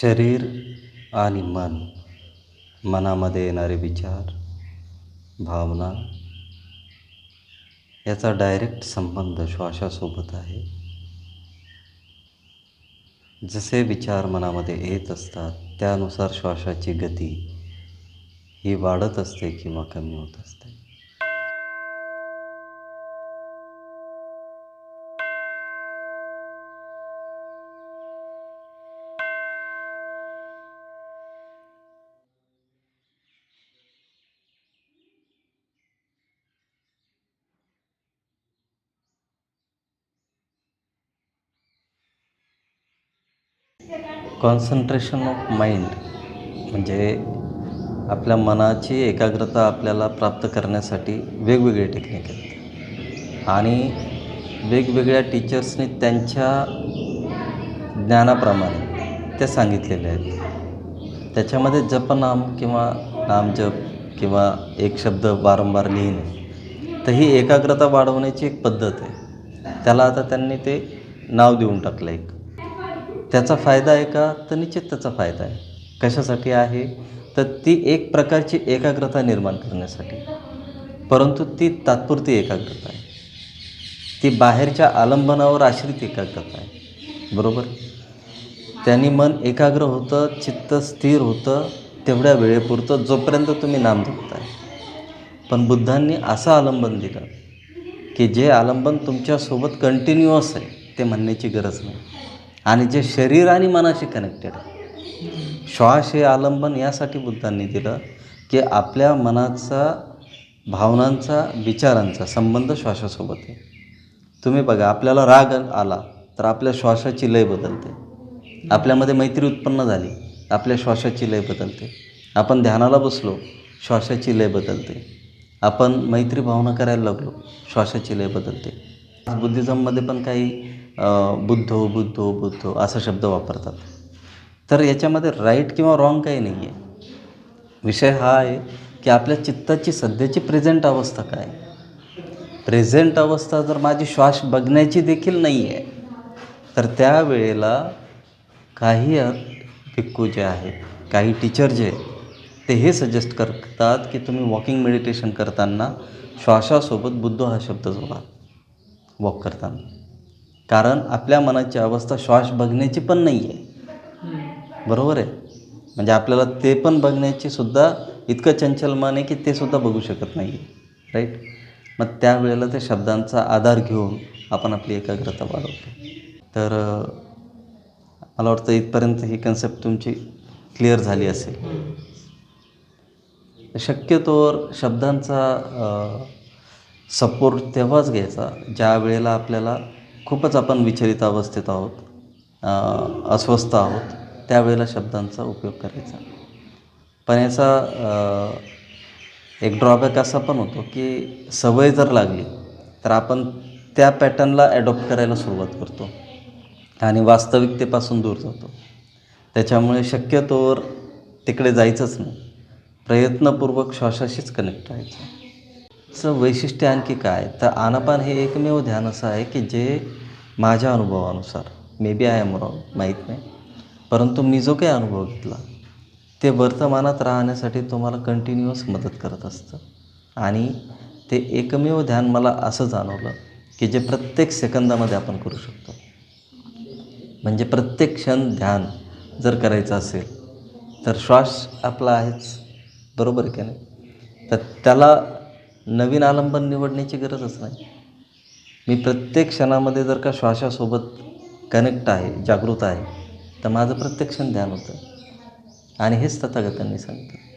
शरीर आणि मन मनामध्ये येणारे विचार भावना याचा डायरेक्ट संबंध श्वासासोबत आहे. जसे विचार मनामध्ये येत असतात त्यानुसार श्वासाची गती ही वाढत असते किंवा कमी होत असते. कॉन्सन्ट्रेशन ऑफ माइंड म्हणजे आपल्या मनाची एकाग्रता आपल्याला प्राप्त करण्यासाठी वेगवेगळे टेक्निक आहेत. आणि वेगवेगळ्या टीचर्सनी त्यांच्या ज्ञानाप्रमाणे ते सांगितलेले आहेत. त्याच्यामध्ये जपनाम किंवा नामजप किंवा एक शब्द वारंवार लिहिणे तर ही एकाग्रता वाढवण्याची एक पद्धत आहे. त्याला आता त्यांनी ते नाव देऊन टाकलं एक. त्याचा फायदा आहे का? तर निश्चित त्याचा फायदा आहे. कशासाठी आहे? तर ती एक प्रकारची एकाग्रता निर्माण करण्यासाठी. परंतु ती तात्पुरती एकाग्रता आहे. ती बाहेरच्या आलंबनावर आश्रित एकाग्रता आहे. बरोबर? त्यांनी मन एकाग्र होतं चित्त स्थिर होतं तेवढ्या वेळेपुरतं जोपर्यंत तुम्ही नाम जपताय. पण बुद्धांनी असं आलंबन दिलं की जे आलंबन तुमच्यासोबत कंटिन्युअस आहे ते म्हणण्याची गरज नाही. आणि जे शरीर आणि मनाशी कनेक्टेड आहे श्वास हे आलंबन यासाठी बुद्धांनी दिलं की आपल्या मनाचा भावनांचा विचारांचा संबंध श्वासासोबत आहे. तुम्ही बघा आपल्याला राग आला तर आपल्या श्वासाची लय बदलते. आपल्यामध्ये मैत्री उत्पन्न झाली आपल्या श्वासाची लय बदलते. आपण ध्यानाला बसलो श्वासाची लय बदलते. आपण मैत्री भावना करायला लागलो श्वासाची लय बदलते. बुद्धिझममध्ये पण काही बुद्धो बुद्धो बुद्धो असा शब्द वापरतात. तर याच्यामध्ये राईट किंवा रॉंग काही नाही आहे विषय हा आहे की आपल्या चित्ताची सध्याची प्रेझेंट अवस्था काय प्रेझेंट अवस्था जर माझी श्वास बघण्याची देखील नाही आहे तर त्यावेळेला काही भिक्खू जे आहेत काही टीचर जे आहेत ते हे सजेस्ट करतात की तुम्ही वॉकिंग मेडिटेशन करताना श्वासासोबत बुद्ध हा शब्द जोडा. वॉक करताना. कारण आपल्या मनाची अवस्था श्वास बघण्याची पण नाही आहे बरोबर आहे? म्हणजे आपल्याला ते पण बघण्याची सुद्धा इतकं चंचल मन आहे की ते सुद्धा बघू शकत नाही आहे राईट मग त्यावेळेला त्या शब्दांचा आधार घेऊन आपण आपली एकाग्रता वाढवतो. तर मला वाटतं इथपर्यंत ही कन्सेप्ट तुमची क्लिअर झाली असेल. शक्यतोवर शब्दांचा सपोर्ट तेव्हाच घ्यायचा ज्या वेळेला आपल्याला खूपच आपण विचलित अवस्थेत आहोत अस्वस्थ आहोत त्यावेळेला शब्दांचा उपयोग करायचा. पण याचा एक ड्रॉबॅक असा पण होतो की सवय जर लागली तर आपण त्या पॅटर्नला ॲडॉप्ट करायला सुरुवात करतो आणि वास्तविकतेपासून दूर जातो. त्याच्यामुळे शक्यतोवर तिकडे जायचंच नाही. प्रयत्नपूर्वक श्वासाशीच कनेक्ट राहायचं. चं वैशिष्ट्य आणखी काय? तर आनापान हे एकमेव ध्यान असं आहे की जे माझ्या अनुभवानुसार may be I am wrong माहीत नाही. परंतु मी जो काही अनुभव घेतला ते वर्तमानात राहण्यासाठी तुम्हाला कंटिन्युअस मदत करत असतं. आणि ते एकमेव ध्यान मला असं जाणवलं की जे प्रत्येक सेकंदामध्ये आपण करू शकतो. म्हणजे प्रत्येक क्षण ध्यान जर करायचं असेल तर श्वास आपला आहेच. बरोबर की नाही? तर त्याला नवीन आलंबन निवडण्याची गरजच नाही. मी प्रत्येक क्षणामध्ये जर का श्वासासोबत कनेक्ट आहे जागृत आहे तर माझं प्रत्येक क्षण ध्यान होतं. आणि हेच तथागतांनी सांगितलं